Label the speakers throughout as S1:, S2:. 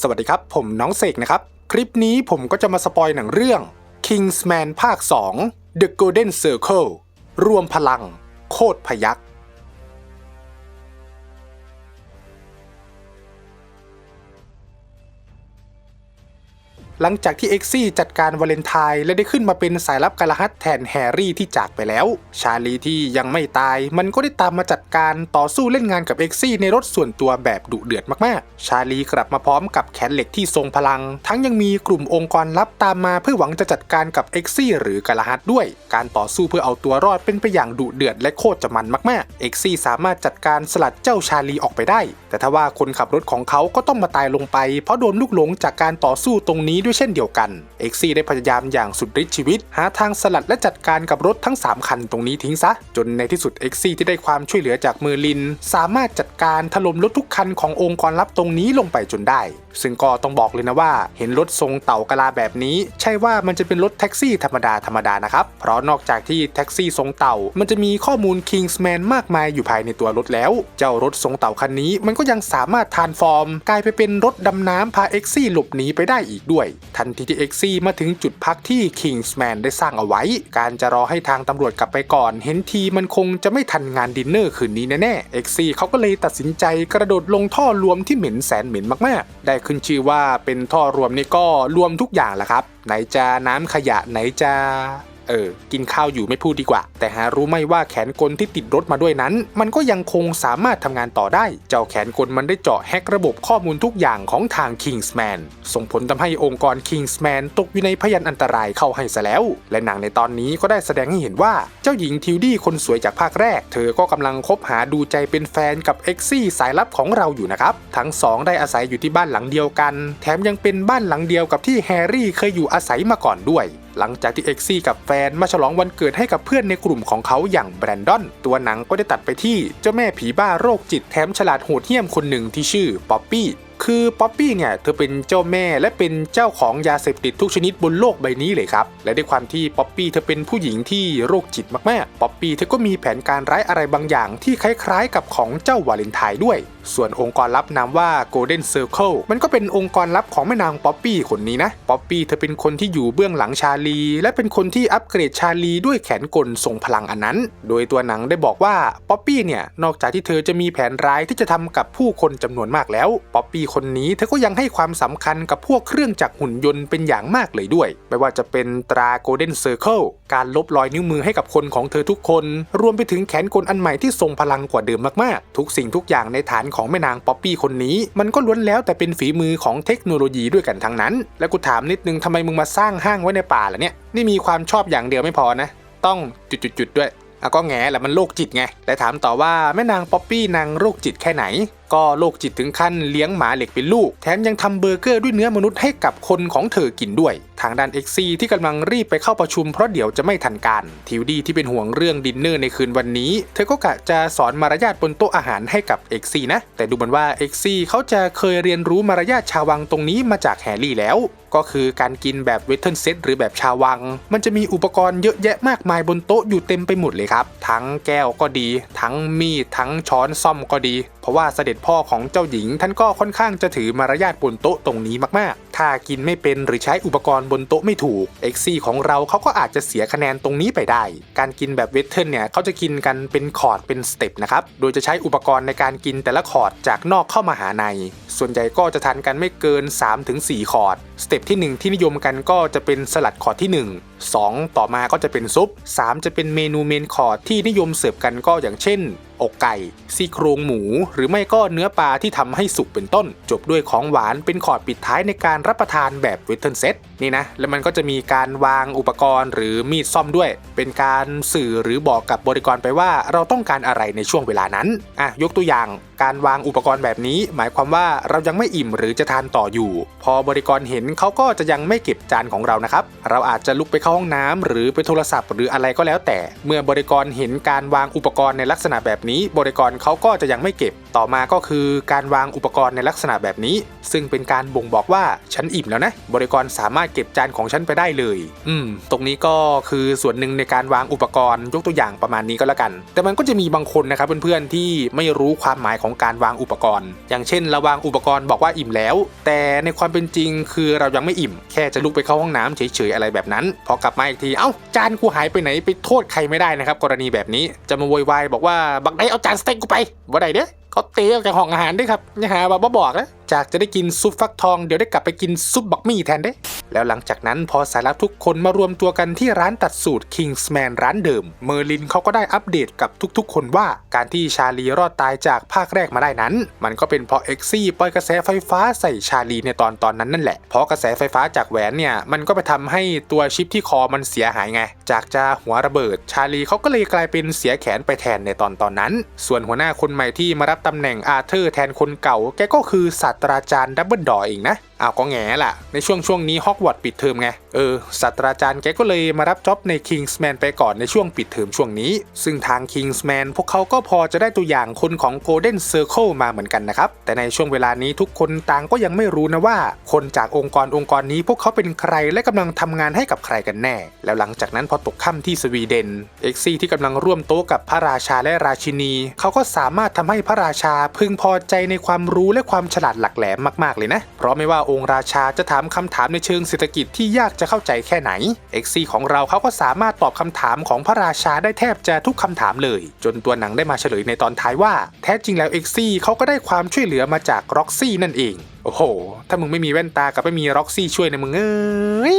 S1: สวัสดีครับ ผมน้องเสกนะครับ คลิปนี้ผมก็จะมาสปอยหนังเรื่อง Kingsman ภาค 2 The Golden Circle รวมพลัง โคตรพยัก หลังจากที่เอ็กซี่จัดการวาเลนไทน์และได้ขึ้นมาเป็นสายลับกาลาฮัตแทนแฮร์รี่ที่จากไปแล้ว ชาลีที่ยังไม่ตาย มันก็ได้ตามมาจัดการต่อสู้เล่นงานกับเอ็กซี่ในรถส่วนตัวแบบดุเดือดมากๆ ชาลีกลับมาพร้อมกับแขนเหล็กที่ทรงพลัง ทั้งยังมีกลุ่มองค์กรลับตามมาเพื่อหวังจะจัดการกับเอ็กซี่หรือกาลาฮัตด้วย การต่อสู้เพื่อเอาตัวรอดเป็นไปอย่างดุเดือดและโคตรจะมันมากๆเอ็กซี่สามารถจัดการสลัดเจ้าชาลีออกไปได้ แต่ถ้าว่าคนขับรถของเขาก็ต้องมาตายลงไป เพราะโดนลูกหลงจากการต่อสู้ตรงนี้ด้วยเช่นเดียวกัน เอ็กซี่ได้พยายามอย่างสุดฤทธิ์ชีวิต หาทางสลัดและจัดการกับรถทั้ง 3 คันตรงนี้ทิ้งซะ จนในที่สุดเอ็กซี่ที่ได้ความช่วยเหลือจากเมอร์ลิน สามารถจัดการถล่มรถทุกคันขององค์กรลับตรงนี้ลงไปจนได้ ซึ่งก็ต้องบอกเลยนะว่า เห็นรถทรงเต่ากะลาแบบนี้ ใช่ว่ามันจะเป็นรถแท็กซี่ธรรมดาธรรมดานะครับ เพราะนอกจากที่แท็กซี่ทรงเต่า มันจะมีข้อมูล Kingsman มากมายอยู่ภายในตัวรถแล้ว เจ้ารถทรงเต่าคันนี้ มันก็ยังสามารถทานฟอร์ม กลายไปเป็นรถดำน้ำพาเอ็กซี่หลบหนีไปได้อีกด้วย ทันทีที่เอ็กซี่มาถึงจุดพักที่ Kingsman ได้สร้างเอาไว้ การจะรอให้ทางตำรวจกลับไปก่อน เห็นทีมันคงจะไม่ทันงานดินเนอร์คืนนี้แน่ๆเอ็กซี่เขาก็เลยตัดสินใจกระโดดลงท่อรวมที่เหม็นแสนเหม็นมากๆ ได้ขึ้นชื่อว่าเป็นท่อรวมนี่ก็รวมทุกอย่างแหละครับ ไหนจะน้ำขยะไหนจะ เออ กินข้าวอยู่ไม่พูดดีกว่า แต่หารู้ไหมว่าแขนกลที่ติดรถมาด้วยนั้น มันก็ยังคงสามารถทำงานต่อได้ เจ้าแขนกลมันได้เจาะแฮกระบบข้อมูลทุกอย่างของทาง Kingsman ส่งผลทำให้องค์กร Kingsman ตกอยู่ในพยันอันตรายเข้าให้ซะแล้ว และหนังในตอนนี้ก็ได้แสดงให้เห็นว่าเจ้าหญิงทิวดี้คนสวยจากภาคแรก เธอก็กำลังคบหาดูใจเป็นแฟนกับเอ็กซี่สายลับของเราอยู่นะครับทั้งสองได้อาศัยอยู่ที่บ้านหลังเดียวกัน แถมยังเป็นบ้านหลังเดียวกับที่แฮร์รี่เคยอยู่อาศัยมาก่อนด้วย หลังจากที่เอ็กซี่กับแฟนมาฉลองวันเกิดให้กับเพื่อนในกลุ่มของเขาอย่างแบรนดอน ตัวหนังก็ได้ตัดไปที่เจ้าแม่ผีบ้าโรคจิตแถมฉลาดโหดเหี้ยมคนหนึ่งที่ชื่อป๊อปปี้คือป๊อปปี้เนี่ยเธอเป็นเจ้าแม่และเป็นเจ้าของยาเสพติดทุกชนิดบนโลกใบนี้เลยครับ และด้วยความที่ป๊อปปี้เธอเป็นผู้หญิงที่โรคจิตมากๆป๊อปปี้เธอก็มีแผนการร้ายอะไรบางอย่างที่คล้ายๆ กับของเจ้าวาเลนไทน์ด้วย ส่วนองค์กรลับนามว่า Golden Circle มันก็เป็นองค์กรลับของแม่นางป๊อปปี้คนนี้นะ ป๊อปปี้เธอเป็นคนที่อยู่เบื้องหลังชาลี และเป็นคนที่อัปเกรดชาลีด้วยแขนกลทรงพลังอันนั้น โดยตัวหนังได้บอกว่าป๊อปปี้เนี่ย นอกจากที่เธอจะมีแผนร้ายที่จะทำกับผู้คนจำนวนมากแล้ว ป๊อปปี้คนนี้เธอก็ยังให้ความสำคัญกับพวกเครื่องจักรหุ่นยนต์เป็นอย่างมากเลยด้วย ไม่ว่าจะเป็นตรา Golden Circle การลบรอยนิ้วมือให้กับคนของเธอทุกคน รวมไปถึงแขนกลอันใหม่ที่ทรงพลังกว่าเดิมมากๆ ทุกสิ่งทุกอย่างในฐานของแม่นางป๊อปปี้คนนี้ มันก็ล้วนแล้วแต่เป็นฝีมือของเทคโนโลยีด้วยกันทั้งนั้น และกูถามนิดนึงทำไมมึงมาสร้างห้างไว้ในป่าล่ะเนี่ย นี่มีความชอบอย่างเดียวไม่พอนะ ต้องจุดๆด้วยอะก็แง่แหละมันโรคจิตไง และถามต่อว่าแม่นางป๊อปปี้นางโรคจิตแค่ไหน ก็โรคจิตถึงขั้นเลี้ยงหมาเหล็กเป็นลูก แถมยังทำเบอร์เกอร์ด้วยเนื้อมนุษย์ให้กับคนของเธอกินด้วย ทางด้านเอ็กซีที่กำลังรีบไปเข้าประชุมเพราะเดี๋ยวจะไม่ทันการ ทิวดี้ที่เป็นห่วงเรื่องดินเนอร์ในคืนวันนี้ เธอก็กะจะสอนมารยาทบนโต๊ะอาหารให้กับเอ็กซีนะ แต่ดูเหมือนว่าเอ็กซีเขาจะเคยเรียนรู้มารยาทชาววังตรงนี้มาจากแฮร์รี่แล้ว ก็คือการกินแบบเวทเทิร์นเซตหรือแบบชาววัง มันจะมีอุปกรณ์เยอะแยะมากมายบนโต๊ะอยู่เต็มไปหมดเลยครับ ทั้งแก้วก็ดี ทั้งมีดทั้งช้อนซ่อมก็ดี เพราะว่าเสด็จพ่อของเจ้าหญิง ท่านก็ค่อนข้างจะถือมารยาทบนโต๊ะตรงนี้มากๆ ถ้ากินไม่เป็นหรือใช้อุปกรณ์บนโต๊ะไม่ถูกเอ็กซี่ของเราเขาก็อาจจะเสียคะแนนตรงนี้ไปได้ การกินแบบเวทเทิร์นเนี่ยเขาจะกินกันเป็นคอร์ดเป็นสเต็ปนะครับ โดยจะใช้อุปกรณ์ในการกินแต่ละคอร์ดจากนอกเข้ามาหาใน ส่วนใหญ่ก็จะทานกันไม่เกิน 3-4 คอร์ด สเต็ปที่ 1 ที่นิยมกันก็จะเป็นสลัดคอร์ดที่ 1 2 ต่อมาก็จะเป็นซุป 3 จะเป็นเมนูเมนคอร์ดที่นิยมเสิร์ฟกันก็อย่างเช่น อกไก่ซี่โครงหมู หรือไม่ก็เนื้อปลาที่ทำให้สุกเป็นต้น จบด้วยของหวานเป็นคอดปิดท้ายในการรับประทานแบบเวทเทิร์นเซตนี่นะ แล้วมันก็จะมีการวางอุปกรณ์หรือมีดซ่อมด้วย เป็นการสื่อหรือบอกกับบริกรไปว่าเราต้องการอะไรในช่วงเวลานั้นอะยกตัวอย่างการวางอุปกรณ์แบบนี้ หมายความว่าเรายังไม่อิ่มหรือจะทานต่ออยู่ พอบริกรเห็นเขาก็จะยังไม่เก็บจานของเรานะครับ เราอาจจะลุกไปเข้าห้องน้ำหรือไปโทรศัพท์ หรืออะไรก็แล้วแต่ เมื่อบริกรเห็นการวางอุปกรณ์ในลักษณะแบบนี้นี้บริกรเขาก็จะยังไม่เก็บ ต่อมาก็คือการวางอุปกรณ์ในลักษณะแบบนี้ ซึ่งเป็นการบ่งบอกว่าฉันอิ่มแล้วนะ บริกรสามารถเก็บจานของฉันไปได้เลย อืม ตรงนี้ก็คือส่วนหนึ่งในการวางอุปกรณ์ยกตัวอย่างประมาณนี้ก็แล้วกัน แต่มันก็จะมีบางคนนะครับเพื่อนๆที่ไม่รู้ความหมายของการวางอุปกรณ์ อย่างเช่นเราวางอุปกรณ์บอกว่าอิ่มแล้ว แต่ในความเป็นจริงคือเรายังไม่อิ่ม แค่จะลุกไปเข้าห้องน้ำเฉยๆอะไรแบบนั้น พอกลับมาอีกที เอ้าจานกูหายไปไหนไปโทษใครไม่ได้นะครับกรณีแบบนี้จะมาโวยวายบอกว่าบักไดเอาจานสเต็กกูไปบ่ได้เด้อ เขาเตะออกจากห้องอาหารด้วยครับอย่าหาว่าบ่บอกนะจากจะได้กินซุปฟักทองเดี๋ยวได้กลับไปกินซุปบักมี่แทนเด้ แล้วหลังจากนั้นพอสายลับทุกคนมารวมตัวกันที่ร้านตัดสูตร Kingsman ร้านเดิม เมอร์ลินเขาก็ได้อัปเดตกับทุกๆ คนว่าการที่ชาลีรอดตายจากภาคแรกมาได้นั้น มันก็เป็นเพราะเอ็กซี่ปล่อยกระแสไฟฟ้าใส่ชาลีในตอนตอนนั้นนั่นแหละ เพราะกระแสไฟฟ้าจากแหวนเนี่ยมันก็ไปทำให้ตัวชิปที่คอมันเสียหายไง จากจะหัวระเบิด ชาลีเขาก็เลยกลายเป็นเสียแขนไปแทนในตอนตอนนั้น ส่วนหัวหน้าคนใหม่ที่มารับตำแหน่งอาเธอร์แทนคนเก่าแกก็คือสัศาสตราจารย์ดับเบิลดอเองนะอ้าวก็แง่ล่ะ ในช่วงช่วงนี้ฮอกวอตส์ปิดเทอมไง เออศาสตราจารย์แกก็เลยมารับจ็อบใน Kingsman ไปก่อนในช่วงปิดเทอมช่วงนี้ ซึ่งทาง Kingsman พวกเขาก็พอจะได้ตัวอย่างคนของ Golden Circle มาเหมือนกันนะครับ แต่ในช่วงเวลานี้ทุกคนต่างก็ยังไม่รู้นะว่า คนจากองค์กรองค์กรนี้พวกเขาเป็นใครและกำลังทำงานให้กับใครกันแน่ แล้วหลังจากนั้นพอตกค่ำที่สวีเดนเอ็กซี่ที่กำลังร่วมโต๊ะกับพระราชาและราชินี เขาก็สามารถทำให้พระราชาพึงพอใจในความรู้และความฉลาดหลักแหลมมากๆเลยนะ เพราะไม่ว่าองค์ราชาจะถามคำถามในเชิงเศรษฐกิจที่ยากจะเข้าใจแค่ไหนเอ็กซี่ของเราเขาก็สามารถตอบคำถามของพระราชาได้แทบจะทุกคำถามเลย จนตัวหนังได้มาเฉลยในตอนท้ายว่า แท้จริงแล้วเอ็กซี่เขาก็ได้ความช่วยเหลือมาจากร็อกซี่นั่นเอง โอ้โห ถ้ามึงไม่มีแว่นตากับไม่มีร็อกซี่ช่วยนะมึงเอ้ย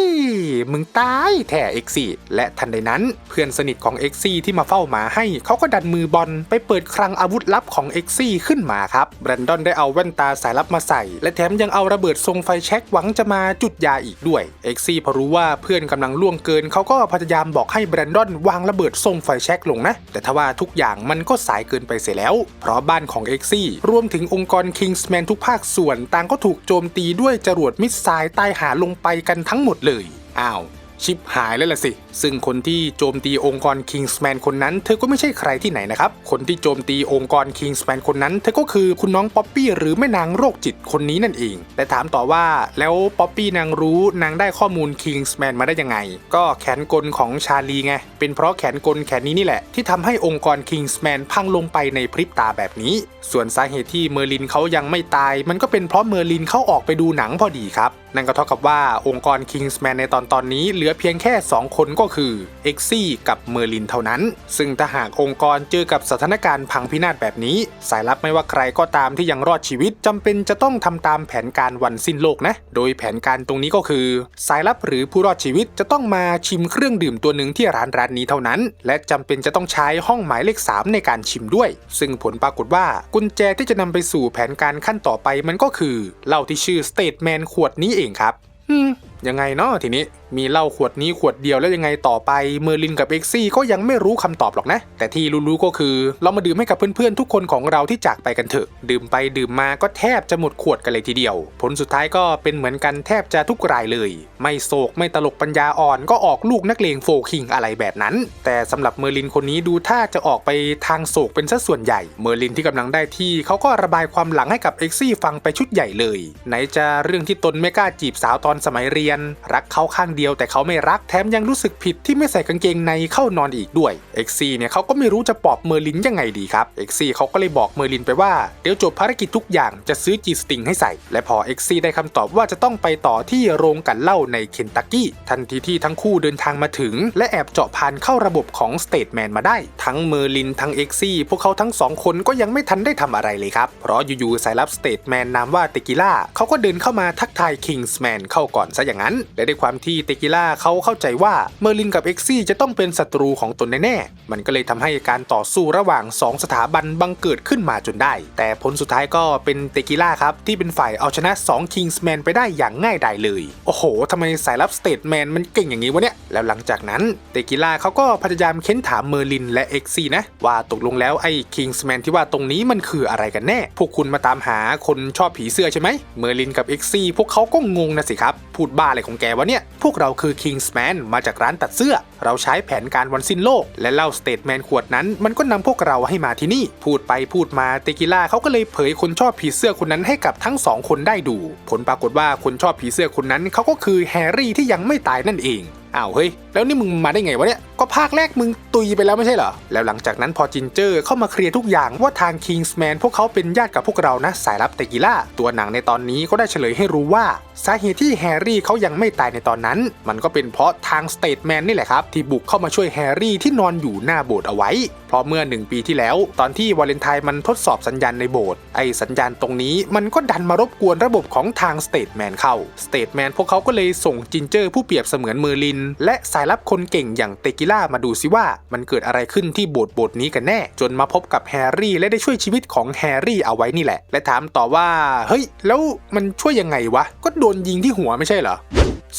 S1: มึงตายแท้เอ็กซี่และทันใดนั้น เพื่อนสนิทของเอ็กซี่ที่มาเฝ้าหมาให้ เขาก็ดันมือบอลไปเปิดคลังอาวุธลับของเอ็กซี่ขึ้นมาครับแบรนดอนได้เอาแว่นตาสายลับมาใส่ และแถมยังเอาระเบิดทรงไฟแช็กหวังจะมาจุดยาอีกด้วยเอ็กซี่พอรู้ว่าเพื่อนกำลังล่วงเกิน เขาก็พยายามบอกให้แบรนดอนวางระเบิดทรงไฟแช็กลงนะ แต่ทว่าทุกอย่างมันก็สายเกินไปเสียแล้ว เพราะบ้านของเอ็กซี่รวมถึงองค์กร Kingsman ทุกภาคส่วนต่างก็ถูกโจมตีด้วยจรวดมิสไซล์ใต้หาลงไปกันทั้งหมดเลย อ้าว ชิปหายแล้วล่ะสิ ซึ่งคนที่โจมตีองค์กร Kingsman คนนั้น เธอก็ไม่ใช่ใครที่ไหนนะครับ คนที่โจมตีองค์กร Kingsman คนนั้น เธอก็คือคุณน้องป๊อปปี้หรือแม่นางโรคจิตคนนี้นั่นเอง แต่ถามต่อว่าแล้วป๊อปปี้นางรู้นางได้ข้อมูล Kingsman มาได้ยังไง ก็แขนกลของชาลีไง เป็นเพราะแขนกลแขนนี้นี่แหละ ที่ทำให้องค์กร Kingsman พังลงไปในพริบตาแบบนี้ ส่วนสาเหตุที่เมอร์ลินเขายังไม่ตาย มันก็เป็นเพราะเมอร์ลินเขาออกไปดูหนังพอดีครับ นั่นก็เท่ากับว่าองค์กร Kingsman ในตอนตอนนี้เหลือเพียงแค่ 2 คนก็คือเอ็กซี่กับเมอร์ลินเท่านั้น ซึ่งถ้าหากองค์กรเจอกับสถานการณ์พังพินาศแบบนี้ สายลับไม่ว่าใครก็ตามที่ยังรอดชีวิตจำเป็นจะต้องทำตามแผนการวันสิ้นโลกนะ โดยแผนการตรงนี้ก็คือ สายลับหรือผู้รอดชีวิตจะต้องมาชิมเครื่องดื่มตัวหนึ่งที่ร้านร้านนี้เท่านั้น และจำเป็นจะต้องใช้ห้องหมายเลข 3 ในการชิมด้วย ซึ่งผลปรากฏว่ากุญแจที่จะนำไปสู่แผนการขั้นต่อไปมันก็คือเหล้าที่ชื่อ Stateman ขวดนี้เองครับอืมยังไงเนาะทีนี้มีเหล้าขวดนี้ขวดเดียวแล้วยังไงต่อไปเมอร์ลินกับเอ็กซี่ก็ยังไม่รู้คำตอบหรอกนะ แต่ที่รู้ๆก็คือ เรามาดื่มให้กับเพื่อนๆทุกคนของเราที่จากไปกันเถอะ ดื่มไปดื่มมาก็แทบจะหมดขวดกันเลยทีเดียว ผลสุดท้ายก็เป็นเหมือนกันแทบจะทุกรายเลย ไม่โศกไม่ตลกปัญญาอ่อนก็ออกลูกนักเลงโฟคิงอะไรแบบนั้น แต่สำหรับเมอร์ลินคนนี้ดูท่าจะออกไปทางโศกเป็นสัดส่วนใหญ่ เมอร์ลินที่กำลังได้ที่เขาก็ระบายความหลังให้กับเอ็กซี่ฟังไปชุดใหญ่เลย ไหนจะเรื่องที่ตนไม่กล้าจีบสาวตอนสมัยเรียน รักเขาข้างเดียวแต่เขาไม่รักแถมยังรู้สึกผิดที่ไม่ใส่กางเกงในเข้านอนอีกด้วยเอ็กซี่เนี่ยเขาก็ไม่รู้จะปลอบเมอร์ลินยังไงดีครับเอ็กซี่เขาก็เลยบอกเมอร์ลินไปว่าเดี๋ยวจบภารกิจทุกอย่างจะซื้อจีสติงให้ใส่ และพอเอ็กซี่ได้คำตอบว่าจะต้องไปต่อที่โรงกันเหล้าในเคนตักกี้ทันทีที่ทั้งคู่เดินทางมาถึง และแอบเจาะผ่านเข้าระบบของสเตทแมนมาได้ ทั้งเมอร์ลินทั้งเอ็กซี่พวกเขาทั้งสองคนก็ยังไม่ทันได้ทำอะไรเลยครับ เพราะอยู่ๆสายลับสเตทแมนนามว่าเตกิล่าเขาก็เดินเข้ามาทักทายคิงส์แมนเข้าก่อนซะอย่างนั้นและด้วยความที่เตกิล่าเขาเข้าใจว่าเมอร์ลินกับเอ็กซี่จะต้องเป็นศัตรูของตนแน่ๆ มันก็เลยทำให้การต่อสู้ระหว่าง 2 สถาบันบังเกิดขึ้นมาจนได้ แต่ผลสุดท้ายก็เป็นเตกิล่าครับ ที่เป็นฝ่ายเอาชนะ2 Kingsman ไปได้อย่างง่ายดายเลย โอ้โหทำไมสายลับสเตทแมนมันเก่งอย่างนี้วะเนี่ย แล้วหลังจากนั้นเตกิล่าเขาก็พยายามเค้นถามเมอร์ลินและเอ็กซี่นะ ว่าตกลงแล้วไอ้ Kingsman ที่ว่าตรงนี้มันคืออะไรกันแน่ พวกคุณมาตามหาคนชอบผีเสื้อใช่ไหมเมอร์ลินกับเอ็กซี่พวกเขาก็งงนะสิครับ พูดบ้าอะไรของแกวะเนี่ย พวกกเราคือ Kingsman มาจากร้านตัดเสื้อ เราใช้แผนการวันสิ้นโลก และเล่าสเตทแมนขวดนั้น มันก็นำพวกเราให้มาที่นี่ พูดไปพูดมาเตกิล่าเขาก็เลยเผยคนชอบผีเสื้อคนนั้นให้กับทั้งสองคนได้ดู ผลปรากฏว่าคนชอบผีเสื้อคนนั้นเขาก็คือแฮร์รี่ที่ยังไม่ตายนั่นเองอ้าวเฮ้ย แล้วนี่มึงมาได้ไงวะเนี่ย็ภาคแรกมึงตุยไปแล้วไม่ใช่เหรอ แล้วหลังจากนั้นพอจินเจอร์เข้ามาเคลียร์ทุกอย่างว่าทาง Kingsman พวกเขาเป็นญาติกับพวกเรานะ สายลับเตกิล่า ตัวหนังในตอนนี้ก็ได้เฉลยให้รู้ว่า สาเหตุที่แฮร์รี่เขายังไม่ตายในตอนนั้น มันก็เป็นเพราะทางสเตทแมนนี่แหละครับ ที่บุกเข้ามาช่วยแฮร์รี่ที่นอนอยู่หน้าโบสถ์เอาไว้ เพราะเมื่อหนึ่งปีที่แล้ว ตอนที่วาเลนไทน์มันทดสอบสัญญาณในโบสถ์ไอสัญญาณตรงนี้มันก็ดันมารบกวนระบบของทางสเตทแมนเข้าสเตทแมนพวกเขาก็เลยส่งจินเจอร์ผู้เปรียบเสมือนเมอร์ลิน และสายลับคนเก่งอย่างเตกิล่ามาดูซิว่ามันเกิดอะไรขึ้นที่โบสถ์โบสถ์นี้กันแน่ จนมาพบกับแฮร์รี่และได้ช่วยชีวิตของแฮร์รี่เอาไว้นี่แหละ และถามต่อว่า เฮ้ย แล้วมันช่วยยังไงวะ ก็โดนยิงที่หัวไม่ใช่เหรอ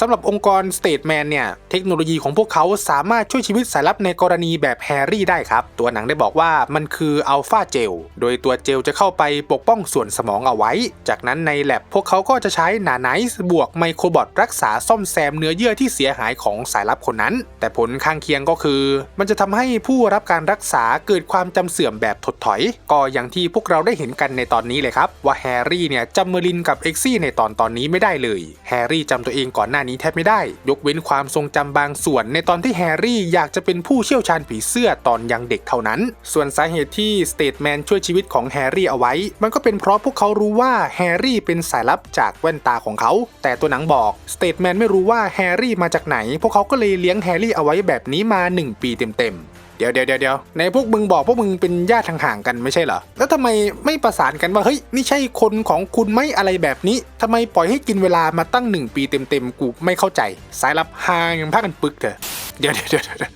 S1: สำหรับองค์กร Stateman เนี่ยเทคโนโลยีของพวกเขาสามารถช่วยชีวิตสายลับในกรณีแบบแฮร์รี่ได้ครับ ตัวหนังได้บอกว่ามันคืออัลฟาเจลโดยตัวเจลจะเข้าไปปกป้องส่วนสมองเอาไว้ จากนั้นในแลบพวกเขาก็จะใช้นาไนซ์บวกไมโครบอทรักษาซ่อมแซมเนื้อเยื่อที่เสียหายของสายลับคนนั้น แต่ผลข้างเคียงก็คือ มันจะทำให้ผู้รับการรักษาเกิดความจำเสื่อมแบบถดถอย ก็อย่างที่พวกเราได้เห็นกันในตอนนี้เลยครับว่าแฮร์รี่เนี่ยจำเมอรินกับเอ็กซี่ในตอนตอนนี้ไม่ได้เลยแฮร์รี่จำตัวเองก่อนหน้านี้แทบไม่ได้ ยกเว้นความทรงจำบางส่วน ในตอนที่แฮร์รี่อยากจะเป็นผู้เชี่ยวชาญผีเสื้อตอนยังเด็กเท่านั้น ส่วนสาเหตุที่สเตทแมนช่วยชีวิตของแฮร์รี่เอาไว้ มันก็เป็นเพราะพวกเขารู้ว่าแฮร์รี่เป็นสายลับจากแว่นตาของเขา แต่ตัวหนังบอกสเตทแมนไม่รู้ว่าแฮร์รี่มาจากไหน พวกเขาก็เลยเลี้ยงแฮร์รี่เอาไว้แบบนี้มา 1 ปีเต็มๆ เดี๋ยวเดี๋ยวเดี๋ยวในพวกมึงบอกพวกมึงเป็นญาติห่างๆกันไม่ใช่เหรอ แล้วทำไมไม่ประสานกันว่าเฮ้ยนี่ใช่คนของคุณไหมอะไรแบบนี้ทำไมปล่อยให้กินเวลามาตั้งหนึ่งปีเต็มๆกูไม่เข้าใจ สายลับห่างยังพากันปึกเถอะเดี๋ยวเดี๋ยวเดี๋ยว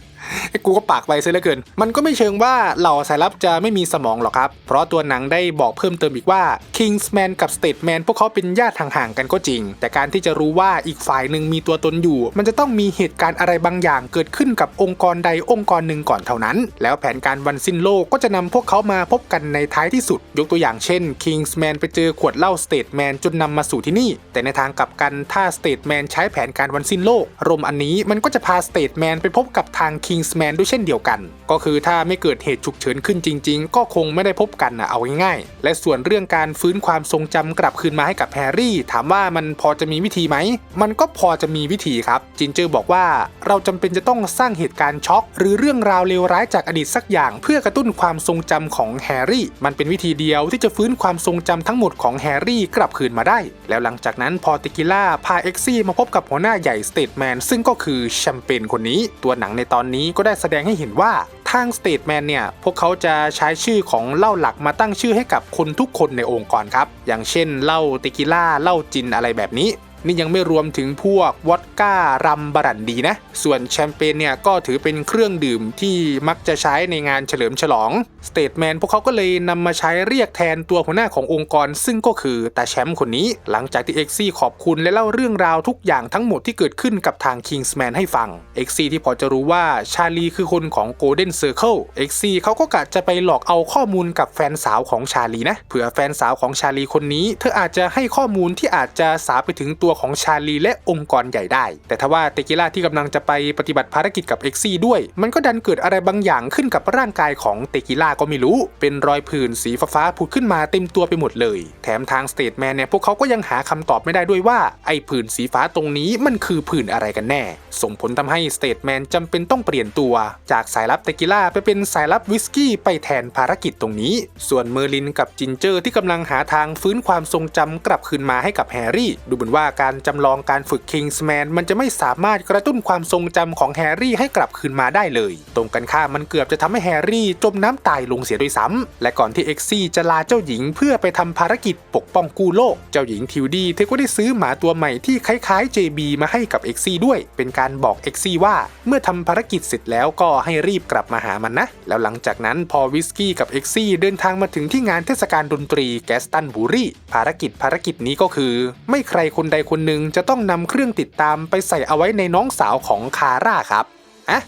S1: ไอ้กูก็ปากไปซะเหลือเกิน มันก็ไม่เชิงว่าเหล่าสายลับจะไม่มีสมองหรอกครับ เพราะตัวหนังได้บอกเพิ่มเติมอีกว่า Kingsman กับ Stateman พวกเขาเป็นญาติห่างๆกันก็จริง แต่การที่จะรู้ว่าอีกฝ่ายหนึ่งมีตัวตนอยู่ มันจะต้องมีเหตุการณ์อะไรบางอย่างเกิดขึ้นกับองค์กรใดองค์กรหนึ่งก่อนเท่านั้น แล้วแผนการวันสิ้นโลกก็จะนำพวกเขามาพบกันในท้ายที่สุด ยกตัวอย่างเช่น Kingsman ไปเจอขวดเหล้า Stateman จนนำมาสู่ที่นี่ แต่ในทางกลับกันถ้า Stateman ใช้แผนการวันสิ้นโลกรมอันนี้มันก็จะพา Stateman ไปพบกับทาง Kingsman ด้วยเช่นเดียวกัน ก็คือถ้าไม่เกิดเหตุฉุกเฉินขึ้นจริง ๆ ก็คงไม่ได้พบกันนะเอาง่ายๆ และส่วนเรื่องการฟื้นความทรงจำกลับคืนมาให้กับแฮร์รี่ ถามว่ามันพอจะมีวิธีไหม มันก็พอจะมีวิธีครับจินเจอร์บอกว่าเราจำเป็นจะต้องสร้างเหตุการณ์ช็อก หรือเรื่องราวเลวร้ายจากอดีตสักอย่าง เพื่อกระตุ้นความทรงจำของแฮร์รี่ มันเป็นวิธีเดียวที่จะฟื้นความทรงจำทั้งหมดของแฮร์รี่กลับคืนมาได้ แล้วหลังจากนั้นพอติกิล่าพาเอ็กซี่มาพบกับหัวหน้าใหญ่สเตทแมนซึ่งก็คือแชมเปญคนนี้ ตัวหนังในตอนนี้ก็ได้แสดงให้เห็นว่าทางสเตทแมนเนี่ย พวกเขาจะใช้ชื่อของเหล้าหลักมาตั้งชื่อให้กับคนทุกคนในองค์กรครับ อย่างเช่นเหล้าเตกิล่าเหล้าจินอะไรแบบนี้ นี่ยังไม่รวมถึงพวกวอดก้ารัมบรันดีนะ ส่วนแชมเปญเนี่ยก็ถือเป็นเครื่องดื่มที่มักจะใช้ในงานเฉลิมฉลองสเตทแมนพวกเขาก็เลยนำมาใช้เรียกแทนตัวหัวหน้าขององค์กร ซึ่งก็คือตาแชมป์คนนี้ หลังจากที่เอ็กซี่ขอบคุณและเล่าเรื่องราวทุกอย่างทั้งหมดที่เกิดขึ้นกับทาง Kingsman ให้ฟังเอ็กซี่ที่พอจะรู้ว่าชาลีคือคนของ Golden Circle เคิลเอ็กซี่เขาก็กะจะไปหลอกเอาข้อมูลกับแฟนสาวของชาลีนะเผื่อแฟนสาวของชาลีคนนี้ เธออาจจะให้ข้อมูลที่อาจจะสาไปถึงตัวของชาลีและองค์กรใหญ่ได้ แต่ทว่าเตกิล่าที่กำลังจะไปปฏิบัติภารกิจกับเอ็กซี่ด้วย มันก็ดันเกิดอะไรบางอย่างขึ้นกับร่างกายของเตกิล่าก็ไม่รู้ เป็นรอยผื่นสีฟ้าผุดขึ้นมาเต็มตัวไปหมดเลย แถมทางสเตทแมนเนี่ยพวกเขาก็ยังหาคำตอบไม่ได้ด้วยว่าไอ้ผื่นสีฟ้าตรงนี้มันคือผื่นอะไรกันแน่ ส่งผลทำให้สเตทแมนจำเป็นต้องเปลี่ยนตัว จากสายลับเตกิล่าไปเป็นสายลับวิสกี้ไปแทนภารกิจตรงนี้ ส่วนเมอร์ลินกับจินเจอร์ที่กำลังหาทางฟื้นความทรงจำกลับคืนมาให้กับแฮร์รี่ ดูเหมือนว่าการจำลองการฝึกคิงส์แมนมันจะไม่สามารถกระตุ้นความทรงจำของแฮร์รี่ให้กลับคืนมาได้เลย ตรงกันข้ามมันเกือบจะทำให้แฮร์รี่จมน้ำตายลงเสียด้วยซ้ำและก่อนที่เอ็กซี่จะลาเจ้าหญิงเพื่อไปทำภารกิจปกป้องกู้โลก เจ้าหญิงทิวดี้เธอก็ได้ซื้อหมาตัวใหม่ที่คล้ายๆ JB มาให้กับเอ็กซี่ด้วย เป็นการบอกเอ็กซี่ว่าเมื่อทำภารกิจเสร็จแล้วก็ให้รีบกลับมาหามันนะ แล้วหลังจากนั้นพอวิสกี้กับเอ็กซี่เดินทางมาถึงที่งานเทศกาลดนตรีแกสตันบูรี่ภารกิจภารกิจนี้ก็คือ ไม่ใครคนใดคนหนึ่งจะต้องนำเครื่องติดตามไปใส่เอาไว้ในน้องสาวของคาร่าครับอะ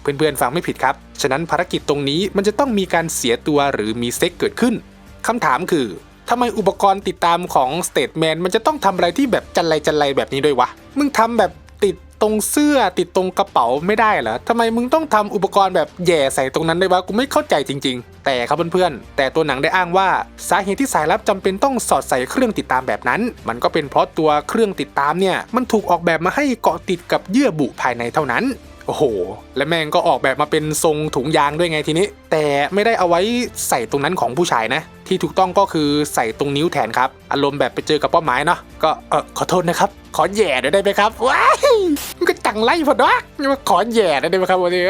S1: เพื่อนๆฟังไม่ผิดครับ ฉะนั้นภารกิจตรงนี้มันจะต้องมีการเสียตัวหรือมีเซ็กเกิดขึ้นคำถามคือทำไมอุปกรณ์ติดตามของสเตทแมนมันจะต้องทำอะไรที่แบบจันไรจันไรแบบนี้ด้วยวะ มึงทำแบบ ติดตรงเสื้อติดตรงกระเป๋าไม่ได้เหรอทำไมมึงต้องทำอุปกรณ์แบบแย่ใส่ตรงนั้นได้วะกูไม่เข้าใจจริง ๆ แต่ครับเพื่อนๆ แต่ตัวหนังได้อ้างว่าสาเหตุที่สายลับจำเป็นต้องสอดใส่เครื่องติดตามแบบนั้น มันก็เป็นเพราะตัวเครื่องติดตามเนี่ยมันถูกออกแบบมาให้เกาะติดกับเยื่อบุภายในเท่านั้นโอ้โห และแม่งก็ออกแบบมาเป็นทรงถุงยางด้วยไงทีนี้ แต่ไม่ได้เอาไว้ใส่ตรงนั้นของผู้ชายนะ ที่ถูกต้องก็คือใส่ตรงนิ้วแทนครับ อารมณ์แบบไปเจอกับเป้าหมายเนาะ ก็เออขอโทษนะครับ ขอแย่หน่อยได้ไหมครับว้ายมันก็จังไรพอดอกนี่มาขอแย่หน่อยได้ไหมครับวันนี้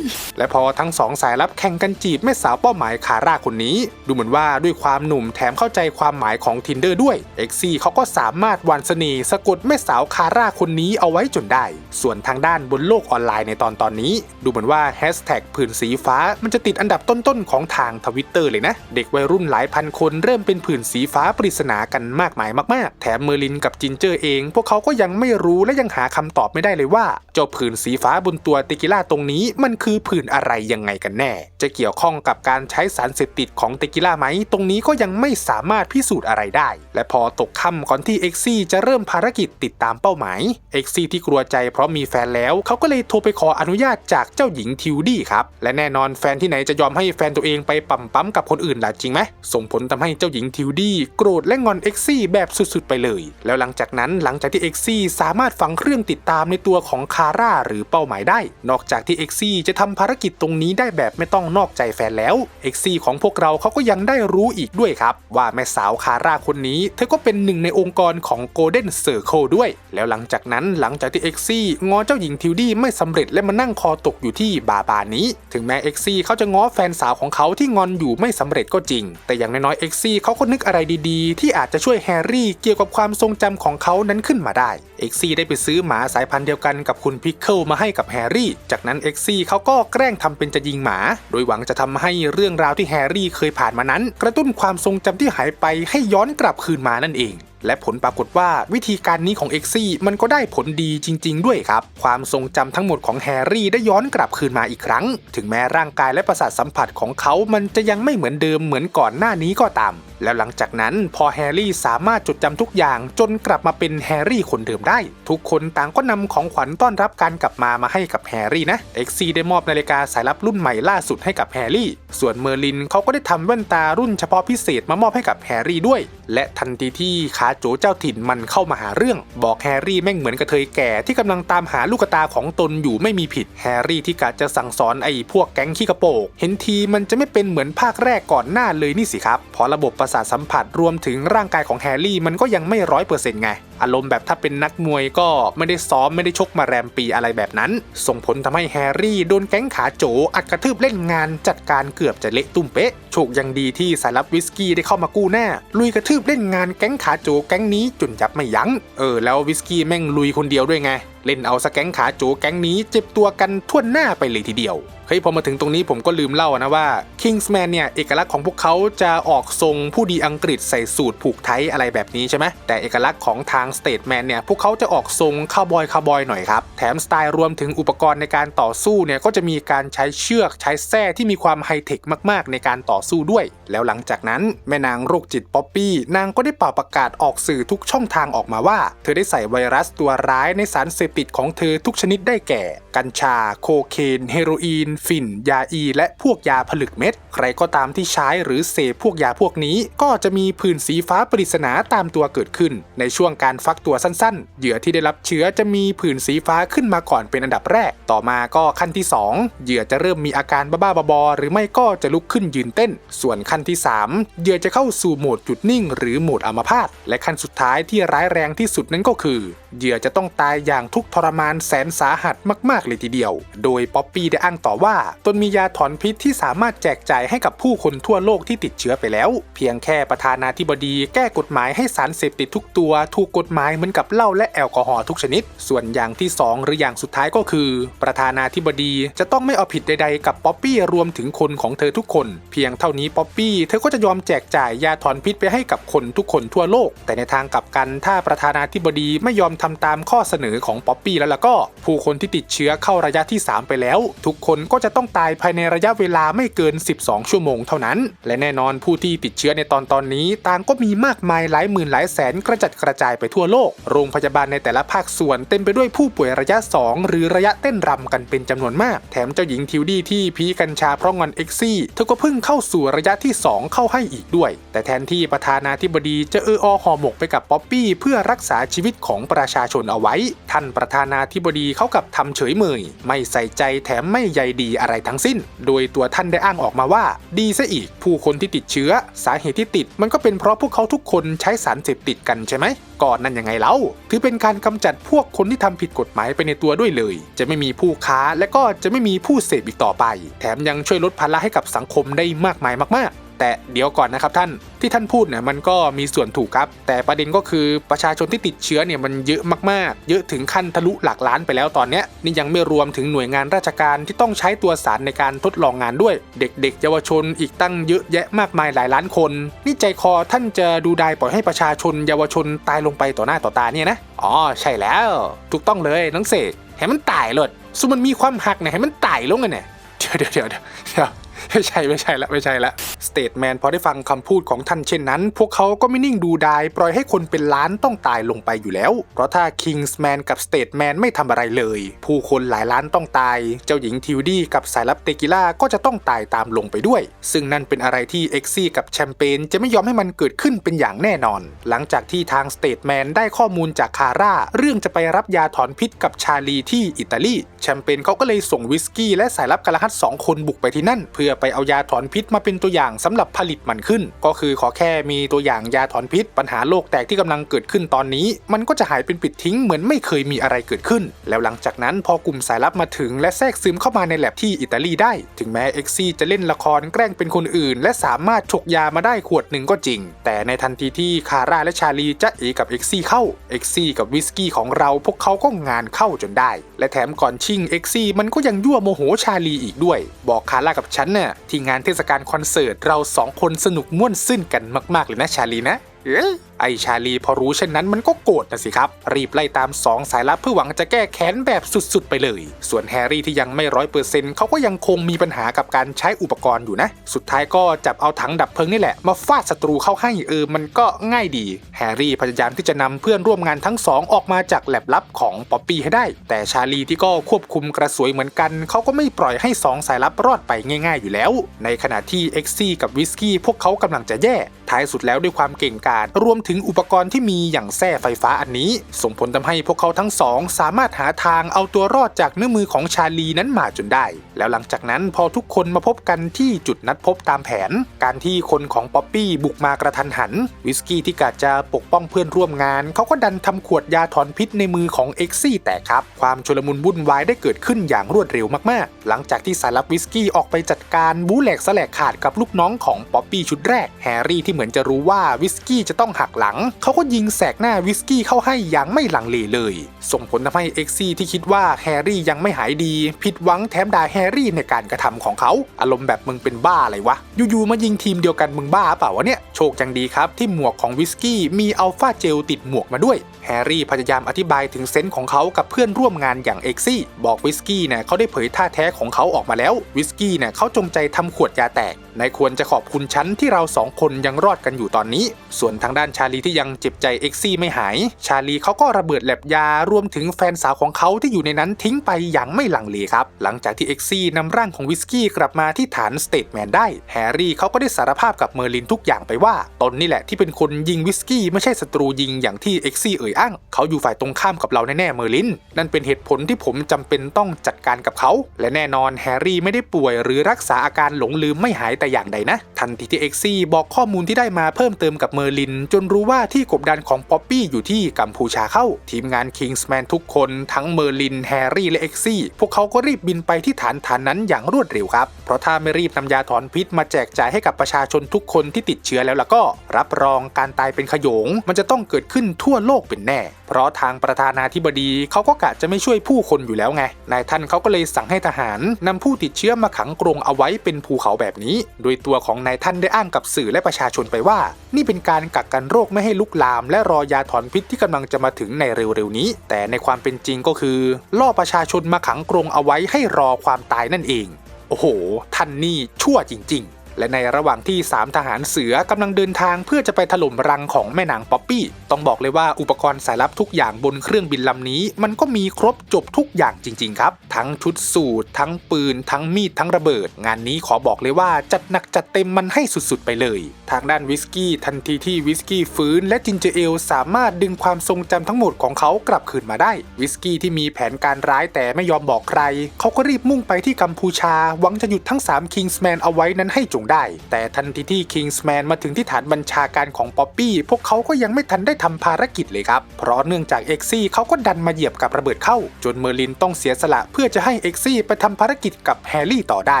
S1: และพอทั้งสองสายลับแข่งกันจีบแม่สาวเป้าหมายคาร่าคนนี้ ดูเหมือนว่าด้วยความหนุ่มแถมเข้าใจความหมายของ Tinder ด้วยเอ็กซี่เขาก็สามารถวันเสน่ห์สะกดแม่สาวคาร่าคนนี้เอาไว้จนได้ ส่วนทางด้านบนโลกออนไลน์ในตอนตอนนี้ ดูเหมือนว่าแฮชแท็กผื่นสีฟ้ามันจะติดอันดับต้นๆของทางทวิตเตอร์เลยนะ เด็กวัยรุ่นหลายพันคนเริ่มเป็นผื่นสีฟ้าปริศนากันมากมายมากๆ แถมเมอร์ลินกับจินเจอร์เองพวกเขาก็ยังไม่รู้และยังหาคำตอบไม่ได้เลยว่าเจ้าผื่นสีฟ้าบนตัวเตกิล่าตรงนี้มันคือผื่นอะไรยังไงกันแน่ จะเกี่ยวข้องกับการใช้สารเสพติดของเตกิล่าไหม ตรงนี้ก็ยังไม่สามารถพิสูจน์อะไรได้ และพอตกค่ำก่อนที่เอ็กซี่จะเริ่มภารกิจติดตามเป้าหมายเอ็กซี่ที่กลัวใจเพราะมีแฟนแล้ว เขาก็เลยโทรไปขออนุญาตจากเจ้าหญิงทิวดี้ครับ และแน่นอนแฟนที่ไหนจะยอมให้แฟนตัวเองไปปั่มปั๊มกับคนอื่นล่ะจริงไหมส่งผลทำให้เจ้าหญิงทิวดี้โกรธและงอนเอ็กซี่แบบสุดๆไปเลย แล้วหลังจากนั้นหลังจากที่เอ็กซี่สามารถฝังเครื่องติดตามในตัวของคาร่าหรือเป้าหมายได้ นอกจากที่เอ็กซี่จะทำภารกิจตรงนี้ได้แบบไม่ต้องนอกใจแฟนแล้วเอ็กซี่ของพวกเราเขาก็ยังได้รู้อีกด้วยครับ ว่าแม่สาวคาร่าคนนี้ เธอก็เป็นหนึ่งในองค์กรของ Golden Circle ด้วย แล้วหลังจากนั้นหลังจากที่เอ็กซี่งอเจ้าหญิงทิวดี้ไม่สำเร็จและมานั่งคอตกอยู่ที่บาบานี้ ถึงแม้เอ็กซี่เขาจะง้อแฟนสาวของเขาที่งอนอยู่ไม่สำเร็จก็จริง แต่อย่างน้อยๆเอ็กซี่เขาก็นึกอะไรดีๆ ที่อาจจะช่วยแฮร์รี่เกี่ยวกับความทรงจำของเขานั้นขึ้นมาได้ เอ็กซี่ได้ไปซื้อหมาสายพันธุ์เดียวกันกับคุณพิกเกิลมาให้กับแฮร์รี่ จากนั้นเอ็กซี่เขาก็แกล้งทำเป็นจะยิงหมา โดยหวังจะทำให้เรื่องราวที่แฮร์รี่เคยผ่านมานั้น กระตุ้นความทรงจำที่หายไปให้ย้อนกลับคืนมานั่นเอง และผลปรากฏว่าวิธีการนี้ของเอ็กซี่มันก็ได้ผลดีจริง ๆ ด้วยครับ ความทรงจำทั้งหมดของแฮร์รี่ได้ย้อนกลับคืนมาอีกครั้ง ถึงแม้ร่างกายและประสาทสัมผัสของเขา มันจะยังไม่เหมือนเดิมเหมือนก่อนหน้านี้ก็ตาม แล้วหลังจากนั้นพอแฮร์รี่สามารถจดจำทุกอย่าง จนกลับมาเป็นแฮร์รี่คนเดิมได้ ทุกคนต่างก็นำของขวัญต้อนรับการกลับมามาให้กับแฮร์รี่นะเอ็กซี่ได้มอบนาฬิกาสายลับรุ่นใหม่ล่าสุดให้กับแฮร์รี่ ส่วนเมอร์ลินเขาก็ได้ทำแว่นตารุ่นเฉพาะพิเศษมามอบให้กับแฮร์รี่ด้วย และทันทีที่ขาโจเจ้าถิ่นมันเข้ามาหาเรื่อง บอกแฮร์รี่แม่งเหมือนกระเทยแก่ที่กำลังตามหาลูกตาของตนอยู่ไม่มีผิด แฮร์รี่ที่กะจะสั่งสอนไอ้พวกแก๊งขี้กระโปงเห็นทีมันจะไม่เป็นเหมือนภาคแรกก่อนหน้าเลยนี่สิครับเพราะระบบประสาทสัมผัสรวมถึงร่างกายของแฮร์รี่มันก็ยังไม่ร้อยเปอร์เซ็นต์ไง อารมณ์แบบถ้าเป็นนักมวยก็ไม่ได้ซ้อมไม่ได้ชกมาแรมปีอะไรแบบนั้น ส่งผลทำให้แฮร์รี่โดนแก๊งขาโจอัดกระทืบเล่นงานจัดการเกือบจะเละตุ้มเป๊ะ โชคยังดีที่สายลับวิสกี้ได้เข้ามากู้หน้า ลุยกระทืบเล่นงานแก๊งขาโจแก๊งนี้จนยับไม่ยัง้ง เออแล้ววิสกี้แม่งลุยคนเดียวด้วยไง เล่นเอาสแก๊งขาโจแก๊งนี้เจ็บตัวกันทั่วหน้าไปเลยทีเดียว เฮ้ยพอมาถึงตรงนี้ผมก็ลืมเล่านะว่า Kingsman เนี่ย เอกลักษณ์ของพวกเขาจะออกทรงผู้ดีอังกฤษใส่สูตรผูกไทอะไรแบบนี้ใช่ไหมแต่เอกลักษณ์ของทาง Stateman เนี่ย พวกเขาจะออกทรงคาวบอยคาวบอยหน่อยครับ แถมสไตล์รวมถึงอุปกรณ์ในการต่อสู้เนี่ย ก็จะมีการใช้เชือกใช้แส้ที่มีความไฮเทคมากๆ ในการต่อสู้ด้วย แล้วหลังจากนั้นแม่นางโรคจิตป๊อปปี้นางก็ได้เป่าประกาศออกสื่อทุกช่องทางออกมาว่า เธอได้ใส่ไวรัสตัวร้ายในสารเสพติดของเธอทุกชนิดได้แก่ กัญชา โคเคน เฮโรอีน ฝิ่น ยาอี และพวกยาผลึกเม็ด ใครก็ตามที่ใช้หรือเสพพวกยาพวกนี้ ก็จะมีผื่นสีฟ้าปริศนาตามตัวเกิดขึ้น ในช่วงการฟักตัวสั้นๆ เหยื่อที่ได้รับเชื้อจะมีผื่นสีฟ้าขึ้นมาก่อนเป็นอันดับแรก ต่อมาก็ขั้นที่ 2 เหยื่อจะเริ่มมีอาการบ้าๆบอๆหรือไม่ก็จะลุกขึ้นยืนเต้น ส่วนขั้นที่ 3 เหยื่อจะเข้าสู่โหมดจุดนิ่ง หรือโหมดอัมพาตและขั้นสุดท้ายที่ร้ายแรงที่สุดนั้นก็คือ เหยื่อจะต้องตายอย่างทุกข์ทรมานแสนสาหัสมากๆเลยทีเดียว โดยป๊อปปี้ได้อ้างต่อว่า ตนมียาถอนพิษที่สามารถแจกจ่ายให้กับผู้คนทั่วโลกที่ติดเชื้อไปแล้ว เพียงแค่ประธานาธิบดีแก้กฎหมายให้สารเสพติดทุกตัวถูกกฎหมายเหมือนกับเหล้าและแอลกอฮอล์ทุกชนิด ส่วนอย่างที่ 2 หรืออย่างสุดท้ายก็คือ ประธานาธิบดีจะต้องไม่เอาผิดใดๆ กับป๊อปปี้รวมถึงคนของเธอทุกคน เพียงเท่านี้ป๊อปปี้เธอก็จะยอมแจกจ่ายยาถอนพิษไปให้กับคนทุกคนทั่วโลก แต่ในทางกลับกันถ้าประธานาธิบดีไม่ยอมทำตามข้อเสนอของปป๊อปปี้แล้วล่ะก็ ผู้คนที่ติดเชื้อเข้าระยะที่ 3 ไปแล้ว ทุกคนก็จะต้องตายภายในระยะเวลาไม่เกิน 12 ชั่วโมงเท่านั้น และแน่นอนผู้ที่ติดเชื้อในตอนตอนนี้ต่างก็มีมากมายหลายหมื่นหลายแสนกระจัดกระจายไปทั่วโลก โรงพยาบาลในแต่ละภาคส่วนเต็มไปด้วยผู้ป่วยระยะ 2 หรือระยะเต้นรำกันเป็นจำนวนมาก แถมเจ้าหญิงทิวดี้ที่พีกัญชาเพราะงอนเอ็กซี่เธอก็เพิ่งเข้าสู่ระยะที่ 2 เข้าให้อีกด้วย แต่แทนที่ประธานาธิบดีจะเอออห่อหมกไปกับป๊อปปี้เพื่อรักษาชีวิตของประชาชนเอาไว้ท่านประธานาธิบดีเขากับทำเฉยเมย ไม่ใส่ใจแถมไม่ใยดีอะไรทั้งสิ้น โดยตัวท่านได้อ้างออกมาว่า ดีซะอีกผู้คนที่ติดเชื้อ สาเหตุที่ติดมันก็เป็นเพราะพวกเขาทุกคนใช้สารเสพติดกันใช่ไหมก่อนนั่นยังไงเล่าถือเป็นการกำจัดพวกคนที่ทำผิดกฎหมายไปในตัวด้วยเลย จะไม่มีผู้ค้าและก็จะไม่มีผู้เสพอีกต่อไป แถมยังช่วยลดภาระให้กับสังคมได้มากมายมาก ๆ แต่เดี๋ยวก่อนนะครับท่านที่ท่านพูดเนี่ยมันก็มีส่วนถูกครับ แต่ประเด็นก็คือประชาชนที่ติดเชื้อเนี่ยมันเยอะมากๆ เยอะถึงขั้นทะลุหลักล้านไปแล้วตอนนี้นี่ยังไม่รวมถึงหน่วยงานราชการที่ต้องใช้ตัวสารในการทดลองงานด้วย เด็กๆ เยาวชนอีกตั้งเยอะแยะมากมายหลายล้านคน นี่ใจคอท่านจะดูดายปล่อยให้ประชาชนเยาวชนตายลงไปต่อหน้าต่อตาเนี่ยนะอ๋อใช่แล้ว ถูกต้องเลยน้องเสกให้มันตายเลยสุมันมีความหักเนี่ยให้มันตายลงกันเนี่ยเดี๋ยวเดี๋ยวเดี๋ยว ไม่ใช่ไม่ใช่ละไม่ใช่ละสเตทแมนพอได้ฟังคำพูดของท่านเช่นนั้น พวกเขาก็ไม่นิ่งดูดาย ปล่อยให้คนเป็นล้านต้องตายลงไปอยู่แล้ว เพราะถ้าคิงส์แมนกับสเตทแมนไม่ทำอะไรเลย ผู้คนหลายล้านต้องตาย เจ้าหญิงทิวดี้กับสายลับเตกิล่าก็จะต้องตายตามลงไปด้วย ซึ่งนั่นเป็นอะไรที่เอ็กซี่กับแชมเปญจะไม่ยอมให้มันเกิดขึ้นเป็นอย่างแน่นอน หลังจากที่ทางสเตทแมนได้ข้อมูลจากคาร่าเรื่องจะไปรับยาถอนพิษกับชาลีที่อิตาลี แชมเปญเขาก็เลยส่งวิสกี้และสายลับกาลาฮัตสองคนบุกไปที่นั่น เพื่อไปเอายาถอนพิษมาเป็นตัวอย่างสำหรับผลิตมันขึ้น ก็คือขอแค่มีตัวอย่างยาถอนพิษ ปัญหาโลกแตกที่กำลังเกิดขึ้นตอนนี้ มันก็จะหายเป็นปิดทิ้งเหมือนไม่เคยมีอะไรเกิดขึ้น แล้วหลังจากนั้นพอกลุ่มสายลับมาถึง และแทรกซึมเข้ามาในแลบที่อิตาลีได้ ถึงแม้เอ็กซี่จะเล่นละครแกล้งเป็นคนอื่น และสามารถฉกยามาได้ขวดหนึ่งก็จริง แต่ในทันทีที่คาร่าและชาลีจะเอกับเอ็กซี่เข้าเอ็กซี่กับวิสกี้ของเราพวกเขาก็งานเข้าจนได้ และแถมก่อนชิงเอ็กซี่มันก็ยังยั่วโมโหชาลีอีกด้วย บอกคาร่ากับฉันนะที่งานเทศกาลคอนเสิร์ตเราสองคนสนุกม่วนซื่นกันมากๆเลยนะชาลีนะเอ้ย ไอชาลีพอรู้เช่นนั้นมันก็โกรธนะสิครับ รีบไล่ตามสองสายลับเพื่อหวังจะแก้แค้นแบบสุดๆ ไปเลย ส่วนแฮร์รี่ที่ยังไม่ร้อยเปอร์เซ็นต์เขาก็ยังคงมีปัญหากับการใช้อุปกรณ์อยู่นะ สุดท้ายก็จับเอาถังดับเพลิงนี่แหละ มาฟาดศัตรูเข้าให้เออมันก็ง่ายดี แฮร์รี่พยายามที่จะนำเพื่อนร่วมงานทั้งสองออกมาจากแลบลับของป๊อปปี้ให้ได้ แต่ชาลีที่ก็ควบคุมกระสวยเหมือนกันเขาก็ไม่ปล่อยให้สองสายลับรอดไปง่าย ๆ อยู่แล้ว ในขณะที่เอ็กซี่กับวิสกี้พวกเขากำลังจะแย่ท้ายสุดแล้วด้วยความเก่งกาจรวมถึงึงอุปกรณ์ที่มีอย่างแส้ไฟฟ้าอันนี้ ส่งผลทำให้พวกเขาทั้งสอง สามารถหาทางเอาตัวรอดจากเนื้อมือของชาลีนั้นมาจนได้ แล้วหลังจากนั้นพอทุกคนมาพบกันที่จุดนัดพบตามแผน การที่คนของป๊อปปี้บุกมากระทันหัน วิสกี้ที่กาจะปกป้องเพื่อนร่วมงาน เขาก็ดันทำขวดยาถอนพิษในมือของเอ็กซี่แตกครับ ความชุลมุนวุ่นวายได้เกิดขึ้นอย่างรวดเร็วมากๆ หลังจากที่สายลับวิสกี้ออกไปจัดการบูแหลกสลกขาดกับลูกน้องของป๊อปปี้ชุดแรกแฮร์รี่ที่เหมือนจะรู้ว่าวิสกี้จะต้องหักหลัง เขาก็ยิงแสกหน้าวิสกี้เข้าให้อย่างไม่หลังเลเลย ส่งผลทำให้เอ็กซี่ที่คิดว่าแฮร์รี่ยังไม่หายดี ผิดหวังแถมด่าแฮร์รี่ในการกระทำของเขา อารมณ์แบบมึงเป็นบ้าอะไรวะ อยู่ๆมายิงทีมเดียวกันมึงบ้าเปล่าวะเนี่ย โชคจังดีครับที่หมวกของวิสกี้มีอัลฟาเจลติดหมวกมาด้วย แฮร์รี่พยายามอธิบายถึงเซนส์ของเขากับเพื่อนร่วมงานอย่างเอ็กซี่ บอกวิสกี้เนี่ยเขาได้เผยท่าแท้ของเขาออกมาแล้ว วิสกี้เนี่ยเขาจงใจทำขวดยาแตกนายควรจะขอบคุณฉันที่เราสองคนยังรอดกันอยู่ตอนนี้ ส่วนทางด้านชาลีที่ยังเจ็บใจเอ็กซี่ไม่หาย ชาลีเขาก็ระเบิดแลบยารวมถึงแฟนสาวของเขาที่อยู่ในนั้นทิ้งไปอย่างไม่หลังเลครับ หลังจากที่เอ็กซี่นำร่างของวิสกี้กลับมาที่ฐานสเตทแมนได้ แฮร์รี่เขาก็ได้สารภาพกับเมอร์ลินทุกอย่างไปว่า ตนนี่แหละที่เป็นคนยิงวิสกี้ไม่ใช่ศัตรูยิงอย่างที่เอ็กซี่เอ่ยอ้าง เขาอยู่ฝ่ายตรงข้ามกับเราแน่ๆเมอร์ลิน นั่นเป็นเหตุผลที่ผมจำเป็นต้องจัดการกับเขา และแน่นอนแฮร์รี่ไม่ได้ป่วยหรือรักษาอาการหลงลืมไม่หายแต่อย่างใดนะ ทันทีที่เอ็กซี่บอกข้อมูลที่ได้มาเพิ่มเติมกับเมอร์ลิน จนรู้ว่าที่กบดานของป๊อปปี้อยู่ที่กัมพูชาเข้า ทีมงานคิงส์แมนทุกคนทั้งเมอร์ลิน แฮร์รี่และเอ็กซี่ พวกเขาก็รีบบินไปที่ฐานฐานนั้นอย่างรวดเร็วครับ เพราะถ้าไม่รีบนำยาถอนพิษมาแจกจ่ายให้กับประชาชนทุกคนที่ติดเชื้อแล้วล่ะก็ รับรองการตายเป็นขโยง มันจะต้องเกิดขึ้นทั่วโลกเป็นแน่ เพราะทางประธานาธิบดีเขาก็กะจะไม่ช่วยผู้คนอยู่แล้วไง นายท่านเขาก็เลยสั่งให้ทหารนำผู้ติดเชื้อมาขังกรงเอาไว้เป็นภูเขาแบบนี้ โดยตัวของนายท่านได้อ้างกับสื่อและประชาชนไปว่า นี่เป็นการกักกันโรคไม่ให้ลุกลาม และรอยาถอนพิษที่กำลังจะมาถึงในเร็วๆนี้ แต่ในความเป็นจริงก็คือ ล่อประชาชนมาขังกรงเอาไว้ให้รอความตายนั่นเอง โอ้โห ท่านนี่ชั่วจริง ๆ และในระหว่างที่ 3 ทหารเสือกำลังเดินทางเพื่อจะไปถล่มรังของแม่นางป๊อปปี้ ต้องบอกเลยว่าอุปกรณ์สายลับทุกอย่างบนเครื่องบินลำนี้ มันก็มีครบจบทุกอย่างจริง ๆ ครับ ทั้งชุดสูททั้งปืน ทั้งมีด ทั้งระเบิด งานนี้ขอบอกเลยว่าจัดหนักจัดเต็มมันให้สุดๆ ไปเลย ทางด้านวิสกี้ทันทีที่วิสกี้ฟื้น และจินเจอเอลสามารถดึงความทรงจำทั้งหมดของเขากลับคืนมาได้ วิสกี้ที่มีแผนการร้ายแต่ไม่ยอมบอกใคร เขาก็รีบมุ่งไปที่กัมพูชาหวังจะหยุดทั้ง3 Kingsman เอาไว้นั้นให้จงได้ แต่ทันทีที่ Kingsman มาถึงที่ฐานบัญชาการของป๊อปปี้พวกเขาก็ยังไม่ทันได้ทำภารกิจเลยครับ เพราะเนื่องจากเอ็กซี่เขาก็ดันมาเหยียบกับระเบิดเข้า จนเมอร์ลินต้องเสียสละเพื่อจะให้เอ็กซี่ไปทำภารกิจกับแฮร์รี่ต่อได้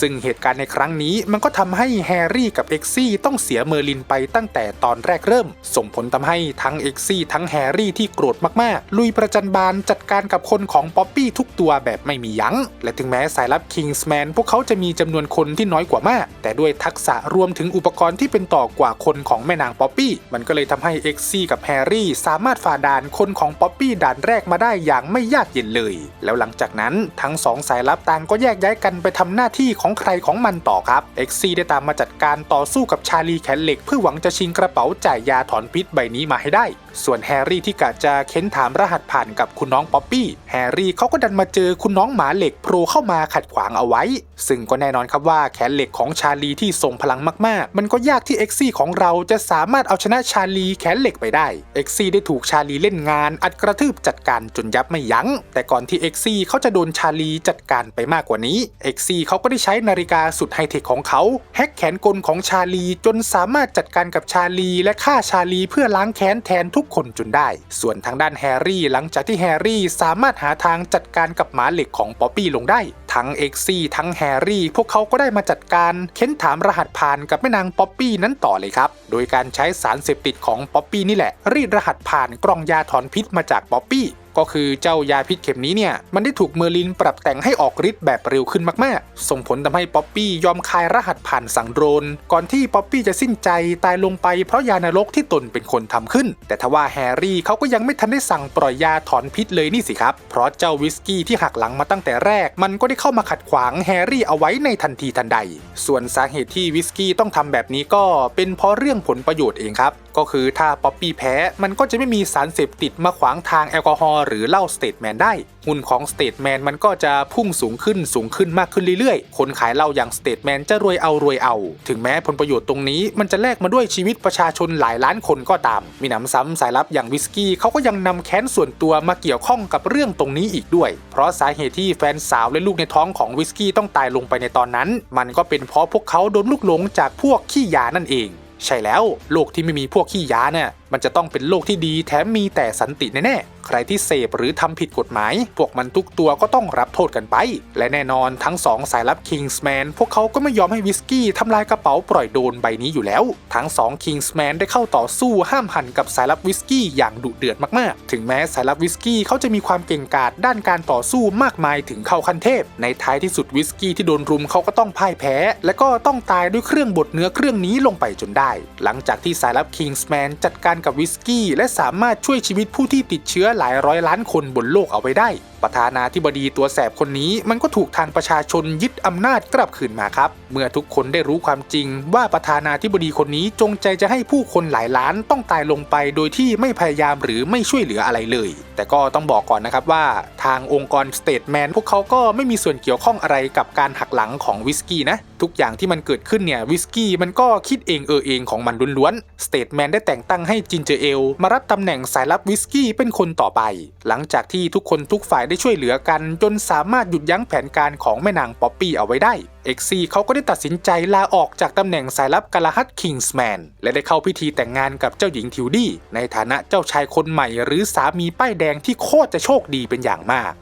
S1: ซึ่งเหตุการณ์ในครั้งนี้มันก็ทำให้แฮร์รี่กับเอ็กซี่ต้องเสียเมอร์ลินไปตั้งแต่ตอนแรกเริ่ม ส่งผลทำให้ทั้งเอ็กซี่ทั้งแฮร์รี่ที่โกรธมากๆ ลุยประจันบานจัดการกับคนของป๊อปปี้ทุกตัวแบบไม่มียัง้ง และถึงแม้สายลับคิงส์แมนพวกเขาจะมีจำนวนคนที่น้อยกว่ามาก แต่ด้วยทักษะรวมถึงอุปกรณ์ที่เป็นต่อกว่าคนของแม่นางป๊อปปี้ มันก็เลยทำให้เอ็กซี่กับแฮร์รี่สามารถฝ่าด่านคนของป๊อปปี้ด่านแรกมาได้อย่างไม่ยากเย็นเลย แล้วหลังจากนั้นทั้งสองสายลับต่างก็แยกย้ายกันไปทำหน้าที่ของใครของมันต่อครับเอ็กซี่ได้ตามมาจัดการต่อสู้กับชาลีแขนเหล็กเพื่อหวังจะชิงกระเป๋าจ่ายยาถอนพิษใบนี้มาให้ได้ ส่วนแฮร์รี่ที่กะจะเค้นถามรหัสผ่านกับคุณน้องป๊อปปี้ แฮร์รี่เขาก็ดันมาเจอคุณน้องหมาเหล็กโผล่เข้ามาขัดขวางเอาไว้ ซึ่งก็แน่นอนครับว่าแขนเหล็กของชาลีที่ทรงพลังมากๆ มันก็ยากที่เอ็กซี่ของเราจะสามารถเอาชนะชาลีแขนเหล็กไปได้ เอ็กซี่ได้ถูกชาลีเล่นงาน อัดกระทืบจัดการจนยับไม่ยัง้ง แต่ก่อนที่เอ็กซี่เขาจะโดนชาลีจัดการไปมากกว่านี้ เอ็กซี่เขาก็ได้ใช้นาฬิกาสุดไฮเทคของเขาแฮกแขนกลของชาลีจนสามารถจัดการกับชาลีและฆ่าชาลีเพื่อล้างแค้นแทนทุกคนจนได้ ส่วนทางด้านแฮร์รี่หลังจากที่แฮร์รี่สามารถหาทางจัดการกับหมาเหล็กของป๊อปปี้ลงได้ ทั้งเอ็กซี่ทั้งแฮร์รี่ พวกเขาก็ได้มาจัดการเค้นถามรหัสผ่านกับแม่นางป๊อปปี้นั้นต่อเลยครับ โดยการใช้สารเสพติดของป๊อปปี้นี่แหละ รีดรหัสผ่านกล่องยาถอนพิษมาจากป๊อปปี้ ก็คือเจ้ายาพิษเข็มนี้เนี่ยมันได้ถูกเมอร์ลินปรับแต่งให้ออกฤทธิ์แบบเร็วขึ้นมากๆ ส่งผลทำให้ป๊อปปี้ยอมคายรหัสผ่านสั่งโดรนก่อนที่ป๊อปปี้จะสิ้นใจตายลงไปเพราะยานรกที่ตนเป็นคนทำขึ้น แต่ทว่าแฮร์รี่เขาก็ยังไม่ทันได้สั่งปล่อยยาถอนพิษเลยนี่สิครับ เพราะเจ้าวิสกี้ที่หักหลังมาตั้งแต่แรก มันก็ได้เข้ามาขัดขวางแฮร์รี่เอาไว้ในทันทีทันใด ส่วนสาเหตุที่วิสกี้ต้องทำแบบนี้ก็เป็นเพราะเรื่องผลประโยชน์เองครับก็คือถ้าป๊อปปี้แพ้มันก็จะไม่มีสารเสพติดมาขวางทางแอลกอฮอล์หรือเหล้าสเตทแมนได้หุ้นของสเตทแมนมันก็จะพุ่งสูงขึ้นสูงขึ้นมากขึ้นเรื่อยๆ คนขายเหล้าอย่างสเตทแมนจะรวยเอารวยเอา ถึงแม้ผลประโยชน์ตรงนี้ มันจะแลกมาด้วยชีวิตประชาชนหลายล้านคนก็ตาม มีหนำซ้ำสายลับอย่างวิสกี้เขาก็ยังนำแค้นส่วนตัวมาเกี่ยวข้องกับเรื่องตรงนี้อีกด้วย เพราะสาเหตุที่แฟนสาวและลูกในท้องของวิสกี้ต้องตายลงไปในตอนนั้น มันก็เป็นเพราะพวกเขาโดนลูกหลงจากพวกขี้ยานั่นเอง ใช่แล้วโลกที่ไม่มีพวกขี้ยาเนี่ย มันจะต้องเป็นโลกที่ดีแถมมีแต่สันติแน่ๆ ใครที่เสพหรือทำผิดกฎหมาย พวกมันทุกตัวก็ต้องรับโทษกันไป และแน่นอนทั้งสองสายลับ Kingsman พวกเขาก็ไม่ยอมให้วิสกี้ทำลายกระเป๋าปล่อยโดนใบนี้อยู่แล้ว ทั้งสอง Kingsman ได้เข้าต่อสู้ห้ามหันกับสายลับวิสกี้อย่างดุเดือดมากๆ ถึงแม้สายลับวิสกี้เขาจะมีความเก่งกาจด้านการต่อสู้มากมายถึงเข้าขั้นเทพ ในท้ายที่สุดวิสกี้ที่โดนรุมเขาก็ต้องพ่ายแพ้ และก็ต้องตายด้วยเครื่องบดเนื้อเครื่องนี้ลงไปจนได้ หลังจากที่สายลับ Kingsman จัดการกับวิสกี้ และสามารถช่วยชีวิตผู้ที่ติดเชื้อหลายร้อยล้านคนบนโลกเอาไว้ได้ ประธานาธิบดีตัวแสบคนนี้มันก็ถูกทางประชาชนยึดอำนาจกลับคืนมาครับ เมื่อทุกคนได้รู้ความจริง ว่าประธานาธิบดีคนนี้จงใจจะให้ผู้คนหลายล้านต้องตายลงไป โดยที่ไม่พยายามหรือไม่ช่วยเหลืออะไรเลย แต่ก็ต้องบอกก่อนนะครับว่า ทางองค์กรสเตทแมนพวกเขาก็ไม่มีส่วนเกี่ยวข้องอะไรกับการหักหลังของวิสกี้นะทุกอย่างที่มันเกิดขึ้นเนี่ยวิสกี้มันก็คิดเองเออเองของมันล้วนๆสเตทแมนได้แต่งตั้งให้จินเจอเอลมารับตำแหน่งสายลับวิสกี้เป็นคนต่อไป หลังจากที่ทุกคนทุกฝ่ายได้ช่วยเหลือกัน จนสามารถหยุดยั้งแผนการของแม่นางป๊อปปี้เอาไว้ได้ เอ็กซี่เขาก็ได้ตัดสินใจลาออกจากตำแหน่งสายลับกาลาฮัตคิงส์แมนและได้เข้าพิธีแต่งงานกับเจ้าหญิงทิวดี้ในฐานะเจ้าชายคนใหม่ หรือสามีป้ายแดงที่โคตรจะโชคดีเป็นอย่างมาก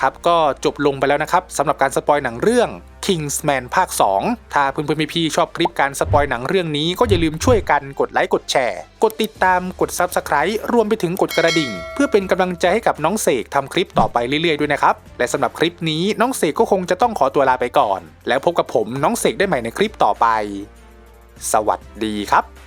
S1: ครับก็จบลงไปแล้วนะครับสำหรับการสปอยหนังเรื่อง Kingsman ภาค 2 ถ้าเพื่อนๆพี่ๆชอบคลิปการสปอยหนังเรื่องนี้ก็อย่าลืมช่วยกันกดไลค์กดแชร์ กดติดตามกด Subscribe รวมไปถึงกดกระดิ่ง เพื่อเป็นกำลังใจให้กับน้องเสกทำคลิปต่อไปเรื่อยๆด้วยนะครับ และสำหรับคลิปนี้น้องเสกก็คงจะต้องขอตัวลาไปก่อน แล้วพบกับผมน้องเสกได้ใหม่ในคลิปต่อไป สวัสดีครับ